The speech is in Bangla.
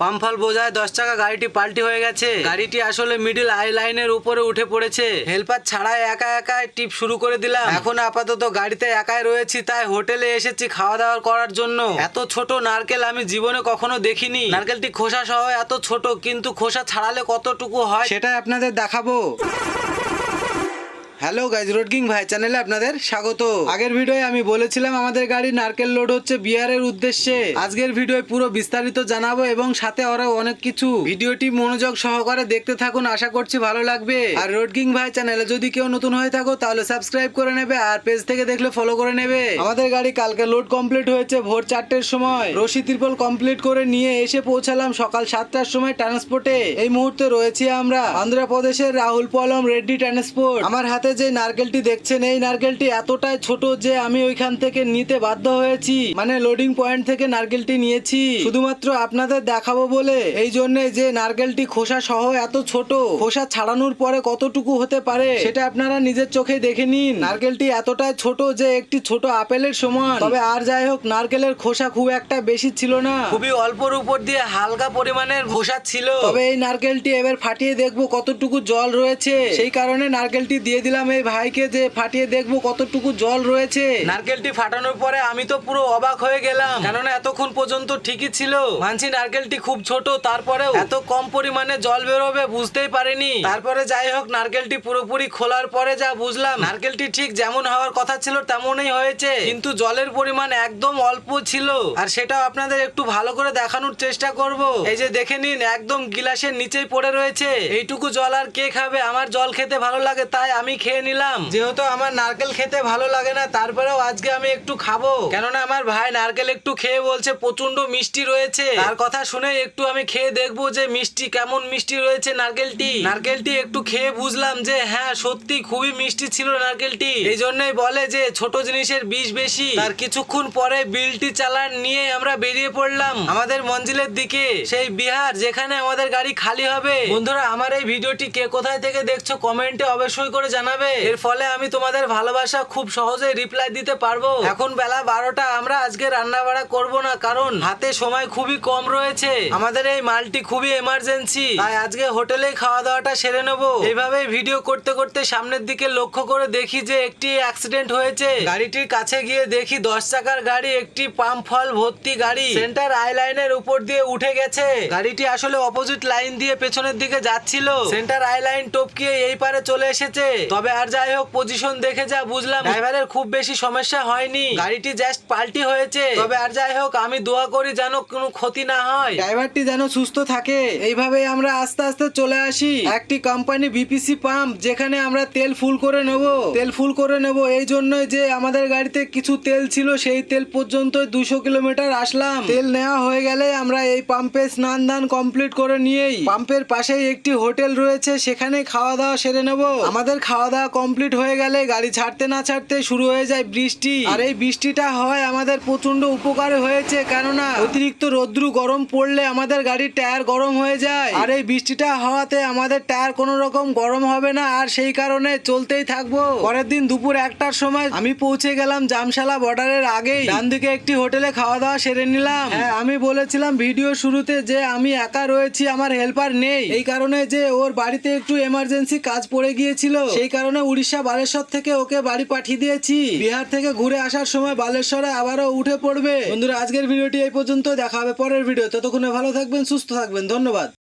পাম্পফল বোঝায় দশ চাকা গাড়িটি পাল্টি হয়ে গেছে। গাড়িটি আসলে মিডিল আই লাইনের উপরে উঠে পড়েছে। হেল্পার ছাড়াই একা একা টিপ শুরু করে দিলাম। এখন আপাতত গাড়িতে একাই রয়েছি, তাই হোটেলে এসেছি খাওয়া দাওয়া করার জন্য। এত ছোট নারকেল আমি জীবনে কখনো দেখিনি। নারকেলটি খোসা সহ এত ছোট, কিন্তু খোসা ছাড়ালে কতটুকু হয় সেটাই আপনাদের দেখাবো। হ্যালো গাইজ, রোড কিং ভাই চ্যানেলে আপনাদের স্বাগত। আগের ভিডিওয়ে আমি বলেছিলাম আমাদের গাড়ি নারকেল লোড হচ্ছে বিহারের উদ্দেশ্যে। আজকের ভিডিওয় পুরো বিস্তারিত জানাব এবং সাথে আরও অনেক কিছু। ভিডিওটি মনোযোগ সহকারে দেখতে থাকুন, আশা করছি ভালো লাগবে। আর রোড কিং ভাই চ্যানেলে যদি কেউ নতুন হয়ে থাকো, তাহলে সাবস্ক্রাইব করে নেবে আর পেজ থেকে দেখলে ফলো করে নেবে। আমাদের গাড়ি কালকে লোড কমপ্লিট হয়েছে ভোর চারটের সময়। রশি ত্রিপল কমপ্লিট করে নিয়ে এসে পৌঁছালাম সকাল সাতটার সময় ট্রান্সপোর্টে এই মুহূর্তে রয়েছি আমরা অন্ধ্রপ্রদেশের রাহুল পলম রেড্ডি ট্রান্সপোর্ট আমার হাতে যে নারকেলটি দেখছেন এই নারকেলটি এতটাই ছোট যে আমি ওইখান থেকে নিতে বাধ্য হয়েছি। মানে লোডিং পয়েন্ট থেকে নারকেলটি নিয়েছি। শুধুমাত্র আপনাদের দেখাবো বলে। এই জন্য যে নারকেলটি খোসা সহ এত ছোট খোসা ছাড়ানোর পরে কতটুকু হতে পারে সেটা আপনারা নিজের চোখে দেখে নিন। নারকেলটি এতটাই ছোট যে একটি ছোট আপেলের সমান। তবে আর যাই হোক নারকেলের খোসা খুব একটা বেশি ছিল না। খুবই অল্পর উপর দিয়ে হালকা পরিমাণের খোসা ছিল। তবে এই নারকেলটি এবার ফাটিয়ে দেখব কতটুকু জল রয়েছে। সেই কারণে নারকেলটি দিয়ে দিলাম। এই ভাইকে যে ফাটিয়ে দেখব কতটুকু জল রয়েছে। নারকেলটি ফাটানোর পরে আমি তো পুরো অবাক হয়ে গেলাম। কেননা এতক্ষণ পর্যন্ত ঠিকই ছিল। মানছি নারকেলটি খুব ছোট, তারপরেও এত কম পরিমাণে জল বেরোবে বুঝতেই পারিনি। তারপরে যাই হোক নারকেলটি পুরোপুরি খোলার পরে যা বুঝলাম নারকেলটি ঠিক যেমন হওয়ার কথা ছিল তেমনই হয়েছে। কিন্তু জলের পরিমাণ একদম অল্প ছিল। আর সেটাও আপনাদের একটু ভালো করে দেখানোর চেষ্টা করব। এই যে দেখে নিন, একদম গিলাসের নিচেই পড়ে রয়েছে। এইটুকু জল আর কে খাবে? আমার জল খেতে ভালো লাগে, তাই আমি খেয়ে নিলাম। যেহেতু আমার নারকেল খেতে ভালো লাগে না তারপরেও আজকে আমি একটু খাব। কেননা আমার ভাই নারকেল একটু খেয়ে বলছে প্রচণ্ড মিষ্টি রয়েছে। তার কথা শুনে একটু আমি খেয়ে দেখব যে মিষ্টি কেমন মিষ্টি রয়েছে নারকেলটি। নারকেলটি একটু খেয়ে বুঝলাম যে হ্যাঁ সত্যি খুবই মিষ্টি ছিল নারকেলটি। এই জন্যই বলে যে ছোট জিনিসের বিষ বেশি। তার কিছুক্ষণ পরে বিলটি চালান নিয়ে আমরা বেরিয়ে পড়লাম আমাদের মঞ্জিলের দিকে। সেই বিহার যেখানে আমাদের গাড়ি খালি হবে। বন্ধুরা আমার এই ভিডিওটি কে কোথায় থেকে দেখছ কমেন্টে অবশ্যই করে জানাবে। এর ফলে আমি তোমাদের ভালোবাসা খুব সহজে রিপ্লাই দিতে পারব। এখন বেলা বারোটা, আমরা আজকে রান্না বাড়া করব না, কারণ হাতে সময় খুবই কম রয়েছে। আমাদের এই মালটি খুবই এমার্জেন্সি তাই আজকে হোটেলেই খাওয়া দাওয়াটা সেরে নেব। এইভাবে ভিডিও করতে করতে সামনের দিকে লক্ষ্য করে দেখি যে একটি অ্যাক্সিডেন্ট হয়েছে। গাড়িটির কাছে গিয়ে দেখি দশ চাকার গাড়ি, একটি পাম্প ফল ভর্তি গাড়ি। সেন্টার আই লাইনের উপর দিয়ে উঠে গেছে। গাড়িটি আসলে অপোজিট লাইন দিয়ে পেছনের দিকে যাচ্ছিল। সেন্টার আই লাইন টপকিয়ে এই পারে চলে এসেছে। তবে আর যাই হোক পজিশন দেখে যা, বুঝলাম। ড্রাইভারের খুব বেশি সমস্যা হয়নি। গাড়িটি জাস্ট পাল্টি হয়েছে। তবে আর যাই হোক, আমি দোয়া করি যেন কোনো ক্ষতি না হয়। ড্রাইভারটি যেন সুস্থ থাকে। এইভাবে আমরা আস্তে আস্তে চলে আসি। একটি কোম্পানি বিপিসি পাম্প যেখানে আমরা তেল ফুল করে নেব। তেল ফুল করে নেব এই জন্যই যে আমাদের গাড়িতে কিছু তেল ছিল, সেই তেল পর্যন্ত দুশো কিলোমিটার আসলাম। তেল নেওয়া হয়ে গেলে আমরা এই পাম্পে স্নান দান কমপ্লিট করে নিয়েই। পাম্পের পাশেই একটি হোটেল রয়েছে সেখানে খাওয়া দাওয়া সেরে নেব। আমাদের খাওয়া দাওয়া কমপ্লিট হয়ে গেলে গাড়ি ছাড়তে না ছাড়তে শুরু হয়ে যায় বৃষ্টি। আর এই বৃষ্টিটা হয় আমাদের প্রচণ্ড উপকার হয়েছে, কেননা অতিরিক্ত রোদ্রু গরম পড়লে আমাদের গাড়ির টায়ার গরম হয়ে যায়। আর এই বৃষ্টিটা হওয়াতে আমাদের টায়ার কোনো রকম গরম হবে না, আর সেই কারণে চলতেই থাকব। পরের দিন দুপুর একটার সময় আমি পৌঁছে গেলাম জামশালা বর্ডারের আগেই। ডান দিকে একটি হোটেলে খাওয়া দাওয়া সেরে নিলাম। হ্যাঁ আমি বলেছিলাম ভিডিও শুরুতে যে আমি একা রয়েছি, আমার হেল্পার নেই। এই কারণে যে ওর বাড়িতে একটু এমার্জেন্সি কাজ পড়ে গিয়েছিল, সেই কারণে উড়িষ্যা বালেশ্বর থেকে ওকে বাড়ি পাঠিয়ে দিয়েছি। বিহার থেকে ঘুরে আসার সময় বালেশ্বরে আবারও উঠে পড়বে। বন্ধুরা, আজকের ভিডিওটি এই পর্যন্ত দেখা হবে পরের ভিডিও ততক্ষণে ভালো থাকবেন, সুস্থ থাকবেন। ধন্যবাদ।